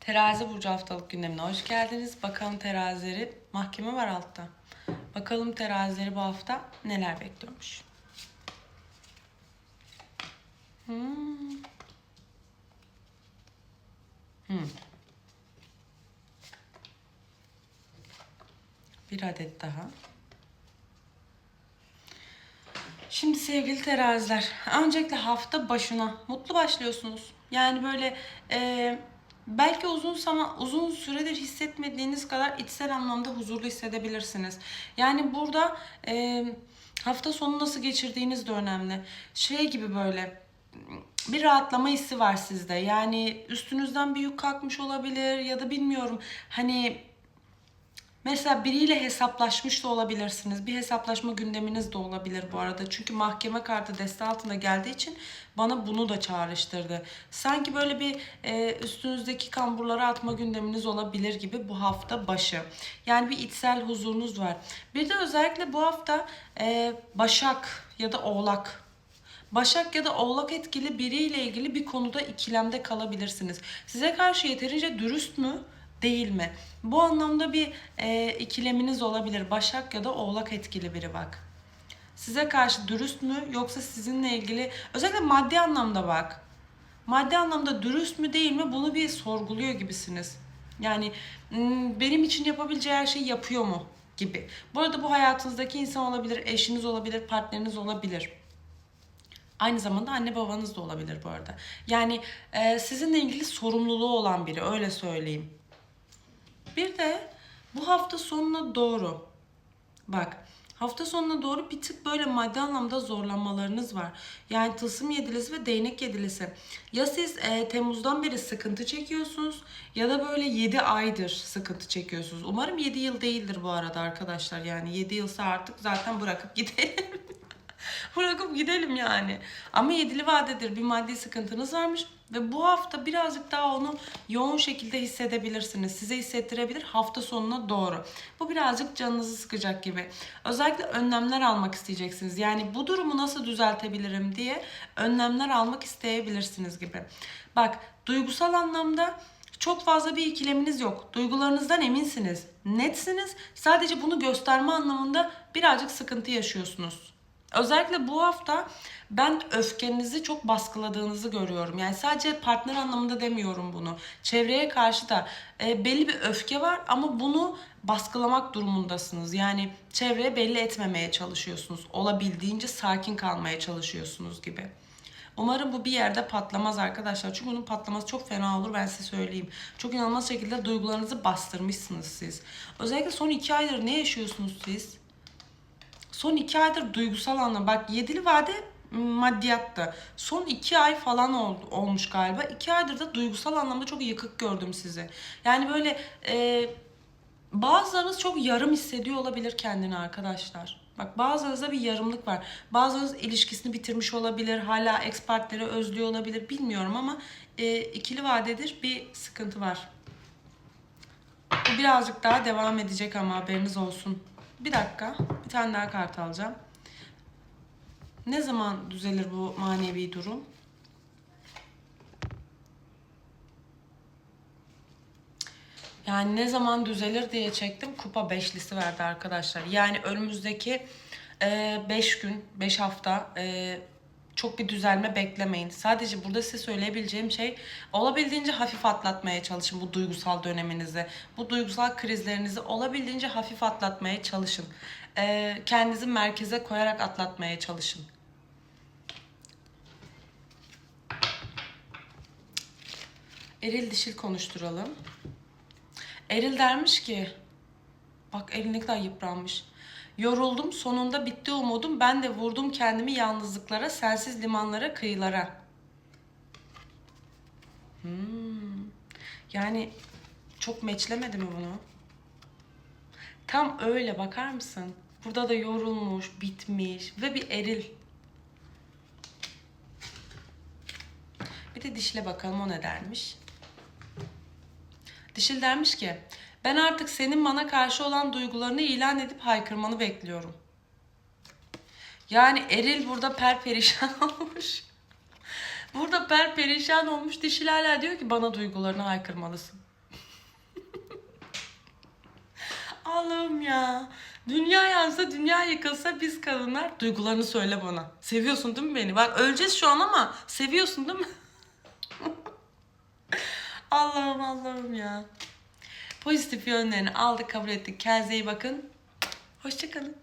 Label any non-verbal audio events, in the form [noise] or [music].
Terazi Burcu haftalık gündemine hoş geldiniz. Bakalım terazileri, mahkeme var altta. Bakalım terazileri bu hafta neler bekliyormuş. Hmm. Hmm. Bir adet daha. Şimdi sevgili teraziler, öncelikle hafta başına mutlu başlıyorsunuz. Yani böyle e, belki uzun zaman uzun süredir hissetmediğiniz kadar içsel anlamda huzurlu hissedebilirsiniz. Yani burada e, hafta sonu nasıl geçirdiğiniz de önemli. Şey gibi böyle bir rahatlama hissi var sizde. Yani üstünüzden bir yük kalkmış olabilir ya da bilmiyorum. Hani Mesela biriyle hesaplaşmış da olabilirsiniz. Bir hesaplaşma gündeminiz de olabilir bu arada. Çünkü mahkeme kartı deste altında geldiği için bana bunu da çağrıştırdı. Sanki böyle bir e, üstünüzdeki kamburları atma gündeminiz olabilir gibi bu hafta başı. Yani bir içsel huzurunuz var. Bir de özellikle bu hafta e, Başak ya da Oğlak Başak ya da Oğlak etkili biriyle ilgili bir konuda ikilemde kalabilirsiniz. Size karşı yeterince dürüst mü? Değil mi? Bu anlamda bir e, ikileminiz olabilir. Başak ya da Oğlak etkili biri bak. Size karşı dürüst mü yoksa sizinle ilgili özellikle maddi anlamda bak. Maddi anlamda dürüst mü değil mi bunu bir sorguluyor gibisiniz. Yani "Hmm, benim için yapabileceği her şeyi yapıyor mu gibi. Bu arada bu hayatınızdaki insan olabilir, eşiniz olabilir, partneriniz olabilir. Aynı zamanda anne babanız da olabilir bu arada. Yani e, sizinle ilgili sorumluluğu olan biri öyle söyleyeyim. Bir de bu hafta sonuna doğru bak hafta sonuna doğru bir tık böyle maddi anlamda zorlanmalarınız var. Yani tılsım yedilisi ve değnek yedilisi. Ya siz e, Temmuz'dan beri sıkıntı çekiyorsunuz ya da böyle 7 aydır sıkıntı çekiyorsunuz. Umarım 7 yıl değildir bu arada arkadaşlar. Yani 7 yılsa artık zaten bırakıp gidelim. [laughs] [laughs] Bırakıp gidelim yani. Ama yedili vadedir bir maddi sıkıntınız varmış ve bu hafta birazcık daha onu yoğun şekilde hissedebilirsiniz. Size hissettirebilir hafta sonuna doğru. Bu birazcık canınızı sıkacak gibi. Özellikle önlemler almak isteyeceksiniz. Yani bu durumu nasıl düzeltebilirim diye önlemler almak isteyebilirsiniz gibi. Bak duygusal anlamda çok fazla bir ikileminiz yok. Duygularınızdan eminsiniz. Netsiniz. Sadece bunu gösterme anlamında birazcık sıkıntı yaşıyorsunuz. Özellikle bu hafta ben öfkenizi çok baskıladığınızı görüyorum. Yani sadece partner anlamında demiyorum bunu. Çevreye karşı da e, belli bir öfke var ama bunu baskılamak durumundasınız. Yani çevreye belli etmemeye çalışıyorsunuz. Olabildiğince sakin kalmaya çalışıyorsunuz gibi. Umarım bu bir yerde patlamaz arkadaşlar. Çünkü bunun patlaması çok fena olur ben size söyleyeyim. Çok inanılmaz şekilde duygularınızı bastırmışsınız siz. Özellikle son iki aydır ne yaşıyorsunuz siz? Son iki aydır duygusal anlamda bak yedili vade maddiyatta. Son iki ay falan oldu, olmuş galiba. İki aydır da duygusal anlamda çok yıkık gördüm sizi. Yani böyle e, bazılarınız çok yarım hissediyor olabilir kendini arkadaşlar. Bak bazılarınızda bir yarımlık var. Bazılarınız ilişkisini bitirmiş olabilir. Hala ex partneri özlüyor olabilir. Bilmiyorum ama e, ikili vadedir bir sıkıntı var. Bu birazcık daha devam edecek ama haberiniz olsun. Bir dakika. Bir tane daha kart alacağım. Ne zaman düzelir bu manevi durum? Yani ne zaman düzelir diye çektim. Kupa beşlisi verdi arkadaşlar. Yani önümüzdeki 5 gün, 5 hafta e, çok bir düzelme beklemeyin. Sadece burada size söyleyebileceğim şey olabildiğince hafif atlatmaya çalışın bu duygusal döneminizi. Bu duygusal krizlerinizi olabildiğince hafif atlatmaya çalışın. E, kendinizi merkeze koyarak atlatmaya çalışın. Eril dişil konuşturalım. Eril dermiş ki bak Eril ne kadar yıpranmış. Yoruldum sonunda bitti umudum ben de vurdum kendimi yalnızlıklara sensiz limanlara kıyılara. Hmm. Yani çok meçlemedi mi bunu? Tam öyle bakar mısın? Burada da yorulmuş, bitmiş ve bir eril. Bir de dişle bakalım o ne dermiş. Dişil dermiş ki ben artık senin bana karşı olan duygularını ilan edip haykırmanı bekliyorum. Yani eril burada per perişan [laughs] olmuş. burada per perişan olmuş dişil hala diyor ki bana duygularını haykırmalısın. [laughs] Allah'ım ya. Dünya yansa, dünya yıkılsa biz kadınlar duygularını söyle bana. Seviyorsun değil mi beni? Bak öleceğiz şu an ama seviyorsun değil mi? [laughs] Allah'ım Allah'ım ya. Pozitif yönlerini aldık kabul ettik. Kendinize iyi bakın. Hoşçakalın.